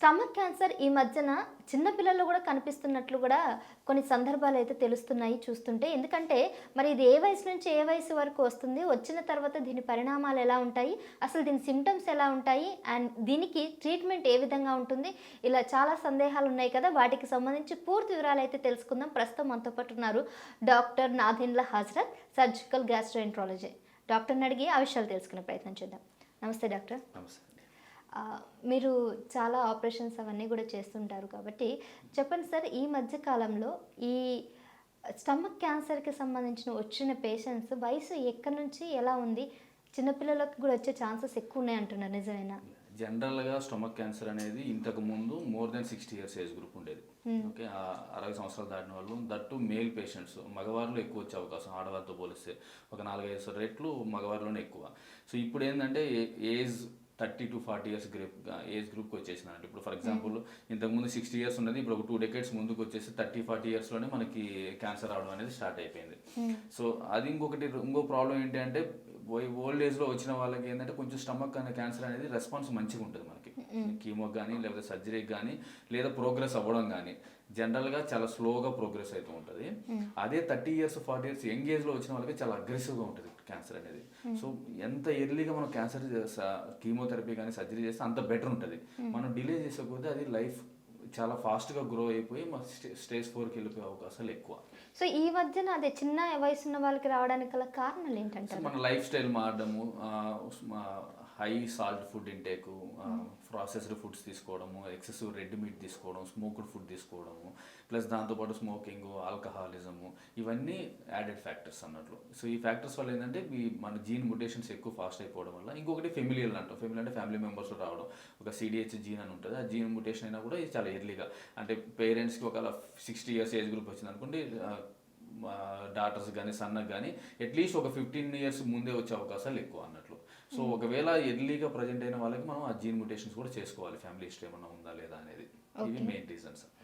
Stomach cancer ఈ మధ్యన చిన్నపిల్లల్లో కూడా కనిపిస్తున్నట్లు కూడా కొన్ని సందర్భాలు అయితే తెలుస్తున్నాయి చూస్తుంటే. ఎందుకంటే మరి ఇది ఏ వయసు నుంచి ఏ వయసు వరకు వస్తుంది వచ్చిన తర్వాత దీని పరిణామాలు ఎలా ఉంటాయి అసలు దీని సిమ్టమ్స్ ఎలా ఉంటాయి అండ్ దీనికి ట్రీట్మెంట్ ఏ విధంగా ఉంటుంది ఇలా చాలా సందేహాలు ఉన్నాయి కదా. వాటికి సంబంధించి పూర్తి వివరాలు అయితే తెలుసుకుందాం. ప్రస్తుతం మనతో పాటు ఉన్నారు doctor Nadinla Hazarath surgical gastroenterology. డాక్టర్ని అడిగి ఆ విషయాలు తెలుసుకునే ప్రయత్నం చేద్దాం. నమస్తే డాక్టర్. నమస్తే. మీరు చాలా ఆపరేషన్స్ అవన్నీ కూడా చేస్తుంటారు కాబట్టి చెప్పండి సార్ ఈ మధ్య కాలంలో ఈ స్టమక్ క్యాన్సర్కి సంబంధించిన వచ్చిన పేషెంట్స్ వయసు ఎక్కడి నుంచి ఎలా ఉంది? చిన్నపిల్లలకు కూడా వచ్చే ఛాన్సెస్ ఎక్కువ ఉన్నాయి అంటున్నారు నిజమేనా? జనరల్గా స్టమక్ క్యాన్సర్ అనేది ఇంతకు ముందు more than sixty years age group ఉండేది. ఓకే అరవై సంవత్సరాలు దాటిన వాళ్ళు దట్టు మేల్ పేషెంట్స్ మగవారిలో ఎక్కువ వచ్చే అవకాశం ఆడవారితో పోలిస్తే ఒక నాలుగైదు రెట్లు మగవారిలోనే ఎక్కువ. సో ఇప్పుడు ఏంటంటే age thirty to forty years group age గ్రూప్కి వచ్చేసినారంటే. ఇప్పుడు ఫర్ ఎగ్జాంపుల్ ఇంతకుముందు సిక్స్టీ ఇయర్స్ ఉన్నది ఇప్పుడు ఒక టూ డెకేట్స్ ముందుకు వచ్చేసి థర్టీ ఫార్టీ ఇయర్స్లోనే మనకి క్యాన్సర్ రావడం అనేది స్టార్ట్ అయిపోయింది. సో అది ఇంకొకటి ఇంకో ప్రాబ్లం ఏంటి అంటే ఓల్డ్ ఏజ్లో వచ్చిన వాళ్ళకి ఏంటంటే కొంచెం స్టమక్ అనే క్యాన్సర్ అనేది రెస్పాన్స్ మంచిగా ఉంటుంది మనకి. కీమోకి కానీ లేకపోతే సర్జరీకి కానీ లేదా ప్రోగ్రెస్ అవ్వడం కానీ జనరల్గా చాలా స్లోగా ప్రోగ్రెస్ అవుతూ ఉంటుంది. అదే thirty years forty years young ఏజ్లో వచ్చిన వాళ్ళకి చాలా అగ్రెసివ్గా ఉంటుంది క్యాన్సర్ అనేది. సో ఎంత ఎర్లీగా మనం క్యాన్సర్ కీమోథెరపీ కానీ సర్జరీ చేస్తే అంత బెటర్ ఉంటుంది. మనం డిలే చేసే కొద్దీ అది లైఫ్ చాలా ఫాస్ట్గా గ్రో అయిపోయి మా స్టేజ్ ఫోర్కి వెళ్ళిపోయే అవకాశాలు ఎక్కువ. సో ఈ మధ్యన అదే చిన్న వయసు ఉన్న వాళ్ళకి రావడానికి గల కారణాలు సో ఏంటంటారు మన lifestyle మారడము high salt food intake processed foods తీసుకోవడము ఎక్సెసివ్ రెడ్ మీట్ తీసుకోవడం స్మోక్డ్ ఫుడ్ తీసుకోవడము ప్లస్ దాంతోపాటు స్మోకింగ్ ఆల్కహాలిజము ఇవన్నీ యాడెడ్ ఫ్యాక్టర్స్ అన్నట్లు. సో ఈ ఫ్యాక్టర్స్ వల్ల ఏంటంటే మీ మన జీన్ ముటేషన్స్ ఎక్కువ ఫాస్ట్ అయిపోవడం వల్ల ఇంకొకటి ఫెమిలియల్ అంటాం. ఫెమిలీ అంటే ఫ్యామిలీ మెంబర్స్ రావడం. ఒక సిడిహెచ్ జీన్ అని ఉంటుంది. ఆ జీన్ ముటేషన్ అయినా కూడా ఇది చాలా ఎర్లీగా. అంటే పేరెంట్స్కి ఒకవేళ సిక్స్టీ ఇయర్స్ ఏజ్ గ్రూప్ వచ్చింది అనుకోండి డాటర్స్ కానీ సన్నకు కానీ అట్లీస్ట్ ఒక ఫిఫ్టీన్ ఇయర్స్ ముందే వచ్చే అవకాశాలు ఎక్కువ అన్నట్లు. సో ఒకవేళ ఎర్లీగా ప్రజెంట్ అయిన వాళ్ళకి మనం ఆ జీన్ ముటేషన్స్ కూడా చేసుకోవాలి. ఫ్యామిలీ హిస్టరీ ఏమన్నా ఉందా లేదా అనేది. ఇవి మెయిన్ రీజన్స్.